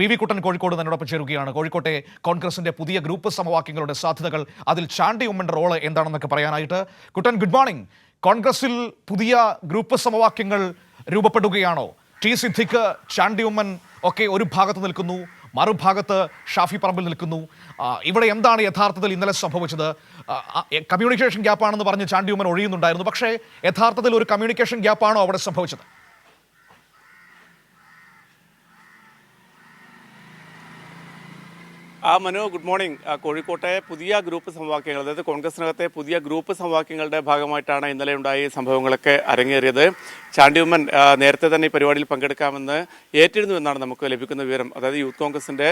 P V കുട്ടൻ കോഴിക്കോട് തന്നോടൊപ്പം ചേരുകയാണ്. കോഴിക്കോട്ടെ കോൺഗ്രസിന്റെ പുതിയ ഗ്രൂപ്പ് സമവാക്യങ്ങളുടെ സാധ്യതകൾ അതിൽ ചാണ്ടി ഉമ്മന്റെ റോൾ എന്താണെന്നൊക്കെ പറയാനായിട്ട് കുട്ടൻ ഗുഡ് മോർണിംഗ്. കോൺഗ്രസിൽ പുതിയ ഗ്രൂപ്പ് സമവാക്യങ്ങൾ രൂപപ്പെടുകയാണോ? ടി സിദ്ധിക്ക് ചാണ്ടി ഉമ്മൻ ഒക്കെ ഒരു ഭാഗത്ത് നിൽക്കുന്നു മറുഭാഗത്ത് ഷാഫി പറമ്പിൽ നിൽക്കുന്നു. ഇവിടെ എന്താണ് യഥാർത്ഥത്തിൽ ഇന്നലെ സംഭവിച്ചത്? കമ്മ്യൂണിക്കേഷൻ ഗ്യാപ്പാണെന്ന് പറഞ്ഞ് ചാണ്ടി ഉമ്മൻ ഒഴിയുന്നുണ്ടായിരുന്നു. പക്ഷേ യഥാർത്ഥത്തിൽ ഒരു കമ്മ്യൂണിക്കേഷൻ ഗ്യാപ്പാണോ അവിടെ സംഭവിച്ചത്? ആ മനു ഗുഡ് മോർണിംഗ് കോഴിക്കോട്ടെ പുതിയ ഗ്രൂപ്പ് സമവാക്യങ്ങൾ അതായത് കോൺഗ്രസിനകത്തെ പുതിയ ഗ്രൂപ്പ് സമവാക്യങ്ങളുടെ ഭാഗമായിട്ടാണ് ഇന്നലെ ഉണ്ടായ സംഭവങ്ങളൊക്കെ അരങ്ങേറിയത്. ചാണ്ടിയുമ്മൻ നേരത്തെ തന്നെ ഈ പരിപാടിയിൽ പങ്കെടുക്കാമെന്ന് ഏറ്റിരുന്നു എന്നാണ് നമുക്ക് ലഭിക്കുന്ന വിവരം. അതായത് യൂത്ത് കോൺഗ്രസിന്റെ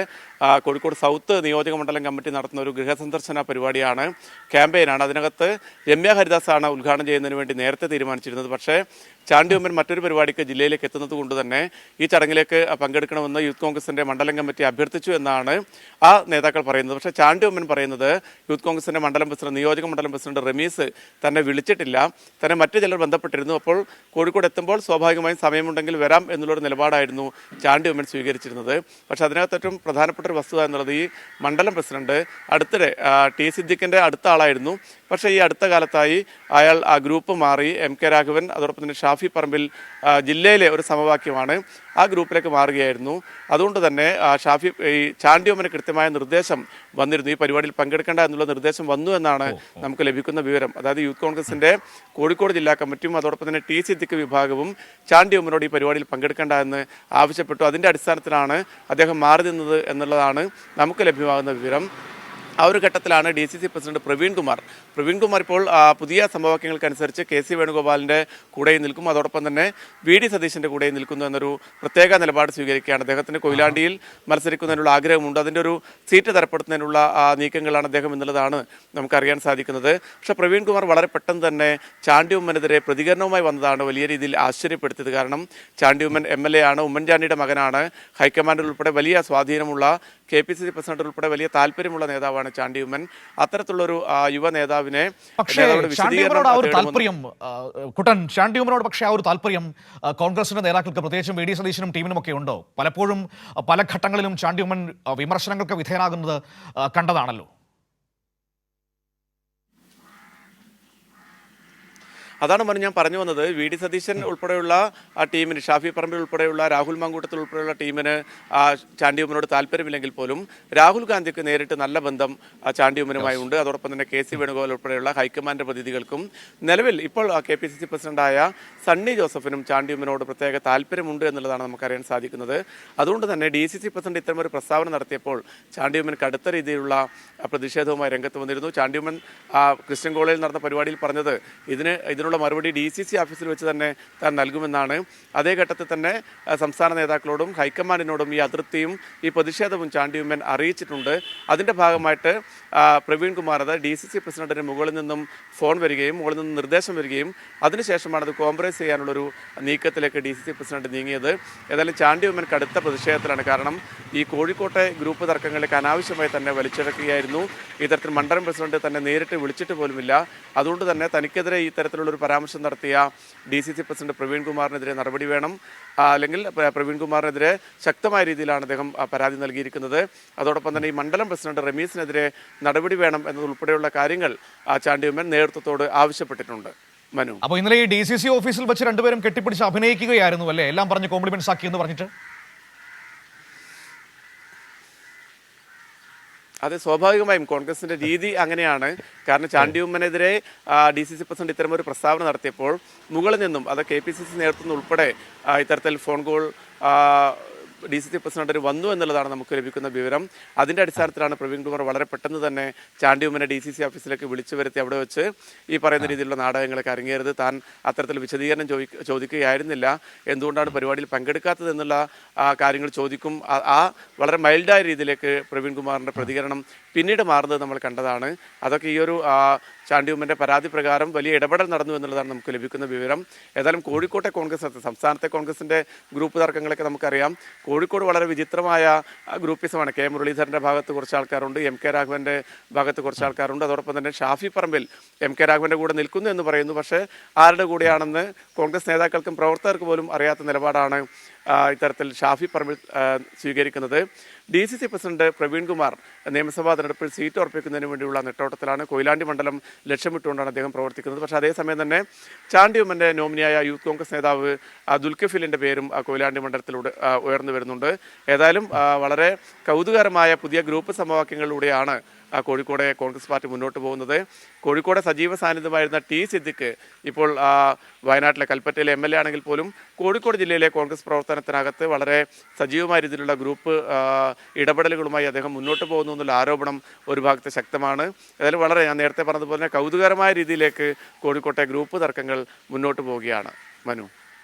കോഴിക്കോട് സൗത്ത് നിയോജക മണ്ഡലം കമ്മിറ്റി നടത്തുന്ന ഒരു ഗൃഹസന്ദർശന പരിപാടിയാണ് ക്യാമ്പയിനാണ്. അതിനകത്ത് രമ്യ ഹരിദാസാണ് ഉദ്ഘാടനം ചെയ്യുന്നതിന് വേണ്ടി നേരത്തെ തീരുമാനിച്ചിരുന്നത്. പക്ഷേ ചാണ്ടിയുമ്മൻ മറ്റൊരു പരിപാടിക്ക് ജില്ലയിലേക്ക് എത്തുന്നത് കൊണ്ട് തന്നെ ഈ ചടങ്ങിലേക്ക് പങ്കെടുക്കണമെന്ന് യൂത്ത് കോൺഗ്രസിന്റെ മണ്ഡലം കമ്മിറ്റി അഭ്യർത്ഥിച്ചു എന്നാണ് ആ നേതാക്കൾ പറയുന്നത്. പക്ഷേ ചാണ്ടി ഉമ്മൻ പറയുന്നത് യൂത്ത് കോൺഗ്രസിന്റെ മണ്ഡലം പ്രസിഡന്റ് നിയോജക മണ്ഡലം പ്രസിഡന്റ് റമീസ് തന്നെ വിളിച്ചിട്ടില്ല. തന്നെ മറ്റു ചിലർ ബന്ധപ്പെട്ടിരുന്നു. അപ്പോൾ കോഴിക്കോട് എത്തുമ്പോൾ സ്വാഭാവികമായും സമയമുണ്ടെങ്കിൽ വരാം എന്നുള്ളൊരു നിലപാടായിരുന്നു ചാണ്ടി ഉമ്മൻ സ്വീകരിച്ചിരുന്നത്. പക്ഷേ അതിനകത്ത് ഏറ്റവും പ്രധാനപ്പെട്ട ഒരു വസ്തുത എന്നുള്ളത് ഈ മണ്ഡലം പ്രസിഡന്റ് അടുത്തിടെ ടി സിദ്ദിഖിന്റെ അടുത്ത ആളായിരുന്നു. പക്ഷേ ഈ അടുത്ത കാലത്തായി അയാൾ ആ ഗ്രൂപ്പ് മാറി. എം കെ രാഘവൻ അതോടൊപ്പം തന്നെ ഷാഫി പറമ്പിൽ ജില്ലയിലെ ഒരു സമവാക്യമാണ് ആ ഗ്രൂപ്പിലേക്ക് മാറുകയായിരുന്നു. അതുകൊണ്ട് തന്നെ ഷാഫി ഈ ചാണ്ടിയോമന് കൃത്യമായ നിർദ്ദേശം വന്നിരുന്നു. ഈ പരിപാടിയിൽ പങ്കെടുക്കേണ്ട എന്നുള്ള നിർദ്ദേശം വന്നു എന്നാണ് നമുക്ക് ലഭിക്കുന്ന വിവരം. അതായത് യൂത്ത് കോൺഗ്രസിന്റെ കോഴിക്കോട് ജില്ലാ കമ്മിറ്റിയും അതോടൊപ്പം തന്നെ ടി സിദ്ദിഖ് വിഭാഗവും ചാണ്ടിയോമനോട് ഈ പരിപാടിയിൽ പങ്കെടുക്കേണ്ട എന്ന് ആവശ്യപ്പെട്ടു. അതിന്റെ അടിസ്ഥാനത്തിലാണ് അദ്ദേഹം മാറി നിന്നത് എന്നുള്ളതാണ് നമുക്ക് ലഭ്യമാകുന്ന വിവരം. ആ ഒരു ഘട്ടത്തിലാണ് D C C president Praveen Kumar. Praveen Kumar ഇപ്പോൾ പുതിയ സമവാക്യങ്ങൾക്കനുസരിച്ച് കെ സി വേണുഗോപാലിന്റെ കൂടെയും നിൽക്കും. അതോടൊപ്പം തന്നെ വി ഡി സതീശന്റെ കൂടെയും നിൽക്കുന്നു എന്നൊരു പ്രത്യേക നിലപാട് സ്വീകരിക്കുകയാണ്. അദ്ദേഹത്തിന് കൊയിലാണ്ടിയിൽ മത്സരിക്കുന്നതിനുള്ള ആഗ്രഹമുണ്ട്. അതിന്റെ ഒരു സീറ്റ് തരപ്പെടുത്തുന്നതിനുള്ള നീക്കങ്ങളാണ് അദ്ദേഹം എന്നുള്ളതാണ് നമുക്കറിയാൻ സാധിക്കുന്നത്. പക്ഷെ പ്രവീൺ കുമാർ വളരെ പെട്ടെന്ന് തന്നെ ചാണ്ടിയുമ്മനെതിരെ പ്രതികരണവുമായി വന്നതാണ് വലിയ രീതിയിൽ ആശ്ചര്യപ്പെടുത്തിയത്. കാരണം ചാണ്ടിയുമ്മൻ എം എൽ എ ആണ് ഉമ്മൻചാണ്ടിയുടെ മകനാണ്. ഹൈക്കമാൻഡിൽ ഉൾപ്പെടെ വലിയ സ്വാധീനമുള്ള K P C C president ഉൾപ്പെടെ വലിയ താല്പര്യമുള്ള നേതാവാണ് ചാണ്ടിയുമ്മൻ അത്തരത്തിലുള്ളൊരു ആ, യുവ നേതാവിനെ പക്ഷേ ഉമ്മനോട് ആ ഒരു താല്പര്യം കുട്ടൻ ചാണ്ടിയുമ്മനോട് പക്ഷേ ആ ഒരു താല്പര്യം കോൺഗ്രസിന്റെ നേതാക്കൾക്ക് പ്രത്യേകിച്ചും വി ഡി സതീശനും ടീമിനും ഒക്കെ ഉണ്ടോ? പലപ്പോഴും പല ഘട്ടങ്ങളിലും ചാണ്ടി ഉമ്മൻ വിമർശനങ്ങൾക്ക് വിധേയനാകുന്നത് കണ്ടതാണല്ലോ. അതാണ് മനു ഞാൻ പറഞ്ഞു വന്നത്. വി ഡി സതീശൻ ഉൾപ്പെടെയുള്ള ആ ടീമിന് ഷാഫി പറമ്പിൽ ഉൾപ്പെടെയുള്ള രാഹുൽ മാങ്കൂട്ടത്തിൽ ഉൾപ്പെടെയുള്ള ടീമിന് ആ ചാണ്ടിയുമ്മനോട് താല്പര്യമില്ലെങ്കിൽ പോലും രാഹുൽ ഗാന്ധിക്ക് നേരിട്ട് നല്ല ബന്ധം ആ ചാണ്ടിയുമ്മനുമായി ഉണ്ട് അതോടൊപ്പം തന്നെ കെ സി വേണുഗോപാൽ ഉൾപ്പെടെയുള്ള ഹൈക്കമാൻഡ് പ്രതിനിധികൾക്കും നിലവിൽ ഇപ്പോൾ കെ പി സി സി പ്രസിഡന്റായ സണ്ണി ജോസഫിനും ചാണ്ടിയുമ്മനോട് പ്രത്യേക താല്പര്യമുണ്ട് എന്നുള്ളതാണ് നമുക്കറിയാൻ സാധിക്കുന്നത്. അതുകൊണ്ട് തന്നെ ഡി സി സി പ്രസിഡന്റ് ഇത്തരം ഒരു പ്രസ്താവന നടത്തിയപ്പോൾ ചാണ്ടിയുമ്മൻ കടുത്ത രീതിയിലുള്ള പ്രതിഷേധവുമായി രംഗത്ത് വന്നിരുന്നു. ചാണ്ടിയുമ്മൻ ആ, ക്രിസ്ത്യൻ കോളേജിൽ നടന്ന പരിപാടിയിൽ പറഞ്ഞത് ഇതിന് ഇതിനുള്ള മറുപടി ഡി സി സി ഓഫീസിൽ വെച്ച് തന്നെ താൻ നൽകുമെന്നാണ്. അതേ ഘട്ടത്തിൽ തന്നെ സംസ്ഥാന നേതാക്കളോടും ഹൈക്കമാൻഡിനോടും ഈ അതൃപ്തിയും ഈ പ്രതിഷേധവും ചാണ്ടിയുമ്മൻ അറിയിച്ചിട്ടുണ്ട്. അതിന്റെ ഭാഗമായിട്ട് പ്രവീൺ കുമാർ അത് ഡി സി സി പ്രസിഡന്റിന് മുകളിൽ നിന്നും ഫോൺ വരികയും മുകളിൽ നിന്നും നിർദ്ദേശം വരികയും അതിനുശേഷമാണ് അത് കോംപ്രമൈസ് ചെയ്യാനുള്ളൊരു നീക്കത്തിലേക്ക് ഡി സി സി പ്രസിഡന്റ് നീങ്ങിയത്. ഏതായാലും ചാണ്ടിയുമ്മൻ കടുത്ത പ്രതിഷേധത്തിലാണ്. കാരണം ഈ കോഴിക്കോട്ടെ ഗ്രൂപ്പ് തർക്കങ്ങളിലേക്ക് അനാവശ്യമായി തന്നെ വലിച്ചിഴക്കുകയായിരുന്നു. ഇത്തരത്തിൽ മണ്ഡലം പ്രസിഡന്റ് തന്നെ നേരിട്ട് വിളിച്ചിട്ട് പോലുമില്ല. അതുകൊണ്ട് തന്നെ തനിക്കെതിരെ തരത്തിലുള്ള ഒരു പരാമർശം നടത്തിയ D C C president Praveen കുമാറിനെതിരെ നടപടി വേണം. അല്ലെങ്കിൽ പ്രവീൺ കുമാറിനെതിരെ ശക്തമായ രീതിയിലാണ് അദ്ദേഹം പരാതി നൽകിയിരിക്കുന്നത്. അതോടൊപ്പം തന്നെ ഈ മണ്ഡലം പ്രസിഡന്റ് റമീസിനെതിരെ നടപടി വേണം എന്നതുൾപ്പെടെയുള്ള കാര്യങ്ങൾ ചാണ്ടിയുമ്മൻ നേതൃത്വത്തോട് ആവശ്യപ്പെട്ടിട്ടുണ്ട്. മനു. അപ്പോൾ ഇന്നലെ ഈ ഡി സി സി ഓഫീസിൽ വെച്ച് രണ്ടുപേരും കെട്ടിപ്പിടിച്ച് അഭിനയിക്കുകയായിരുന്നു അല്ലേ? എല്ലാം പറഞ്ഞ് കോംപ്ലിമെന്റ്സ് ആക്കി എന്ന് പറഞ്ഞിട്ട്. അത് സ്വാഭാവികമായും കോൺഗ്രസിന്റെ രീതി അങ്ങനെയാണ്. കാരണം ചാണ്ടിയുമ്മനെതിരെ ഡി സി സി പ്രസിഡന്റ് ഒരു പ്രസ്താവന നടത്തിയപ്പോൾ മുകളിൽ നിന്നും അത് കെ പി സി സി നേതൃത്വം ഉൾപ്പെടെ ഇത്തരത്തിൽ phone call D C C president വന്നു എന്നുള്ളതാണ് നമുക്ക് ലഭിക്കുന്ന വിവരം. അതിന്റെ അടിസ്ഥാനത്തിലാണ് പ്രവീൺ കുമാർ വളരെ പെട്ടെന്ന് തന്നെ ചാണ്ടിയുമ്മനെ ഡി സി സി ഓഫീസിലേക്ക് വിളിച്ചു വരുത്തി അവിടെ വെച്ച് ഈ പറയുന്ന രീതിയിലുള്ള നാടകങ്ങളൊക്കെ അരങ്ങേറത് താൻ അത്തരത്തിൽ വിശദീകരണം ചോദിക്കുകയായിരുന്നില്ല. എന്തുകൊണ്ടാണ് പരിപാടിയിൽ പങ്കെടുക്കാത്തത് എന്നുള്ള കാര്യങ്ങൾ ചോദിക്കും. ആ- വളരെ മൈൽഡായ രീതിയിലേക്ക് പ്രവീൺ കുമാറിന്റെ പ്രതികരണം പിന്നീട് മാറുന്നത് നമ്മൾ കണ്ടതാണ്. അതൊക്കെ ഈ ഒരു ആ, ചാണ്ടിയുമ്മന്റെ പരാതി പ്രകാരം വലിയ ഇടപെടൽ നടന്നു എന്നുള്ളതാണ് നമുക്ക് ലഭിക്കുന്ന വിവരം. ഏതായാലും കോഴിക്കോട്ടെ കോൺഗ്രസ് സംസ്ഥാനത്തെ കോൺഗ്രസിന്റെ ഗ്രൂപ്പ് തർക്കങ്ങളൊക്കെ നമുക്കറിയാം. കോഴിക്കോട് വളരെ വിചിത്രമായ ഗ്രൂപ്പിസമാണ്. കെ. മുരളീധരന്റെ ഭാഗത്ത് കുറച്ച് ആൾക്കാരുണ്ട് എം. കെ. രാഘവന്റെ ഭാഗത്ത് കുറച്ച് ആൾക്കാരുണ്ട്. അതോടൊപ്പം തന്നെ ഷാഫി പറമ്പിൽ എം. കെ. രാഘവന്റെ കൂടെ നിൽക്കുന്നു എന്ന് പറയുന്നു. പക്ഷേ ആരുടെ കൂടെയാണെന്ന് കോൺഗ്രസ് നേതാക്കൾക്കും പ്രവർത്തകർക്ക് പോലും അറിയാത്ത നിലപാടാണ് ഇത്തരത്തിൽ ഷാഫി പറമ്പിൽ സ്വീകരിക്കുന്നത്. D C C president Praveen Kumar നിയമസഭാ തെരഞ്ഞെടുപ്പിൽ സീറ്റ് ഉറപ്പിക്കുന്നതിന് വേണ്ടിയുള്ള നെട്ടോട്ടത്തിലാണ് കൊയിലാണ്ടി മണ്ഡലം ലക്ഷ്യമിട്ടുകൊണ്ടാണ് അദ്ദേഹം പ്രവർത്തിക്കുന്നത്. പക്ഷേ അതേസമയം തന്നെ ചാണ്ടി ഉമ്മന്റെ നോമിനിയായ യൂത്ത് കോൺഗ്രസ് നേതാവ് ദുൽഖഫിലിന്റെ പേരും കൊയിലാണ്ടി മണ്ഡലത്തിലൂടെ ഉയർന്നു വരുന്നുണ്ട്. ഏതായാലും വളരെ കൗതുകകരമായ പുതിയ ഗ്രൂപ്പ് സമവാക്യങ്ങളിലൂടെയാണ് കോഴിക്കോട് കോൺഗ്രസ് പാർട്ടി മുന്നോട്ട് പോകുന്നത്. കോഴിക്കോട് സജീവ സാന്നിധ്യമായിരുന്ന ടി സിദ്ദിഖ് ഇപ്പോൾ വയനാട്ടിലെ കൽപ്പറ്റയിലെ എം എൽ എ ആണെങ്കിൽ പോലും കോഴിക്കോട് ജില്ലയിലെ കോൺഗ്രസ് പ്രവർത്തനത്തിനകത്ത് വളരെ സജീവമായ രീതിയിലുള്ള ഗ്രൂപ്പ് ഇടപെടലുകളുമായി അദ്ദേഹം മുന്നോട്ട് പോകുന്നു എന്നുള്ള ആരോപണം ഒരു ഭാഗത്ത് ശക്തമാണ്. ഏതായാലും വളരെ ഞാൻ നേരത്തെ പറഞ്ഞതുപോലെ തന്നെ കൗതുകരമായ രീതിയിലേക്ക് കോഴിക്കോട്ടെ ഗ്രൂപ്പ് തർക്കങ്ങൾ മുന്നോട്ട് പോവുകയാണ്. മനു.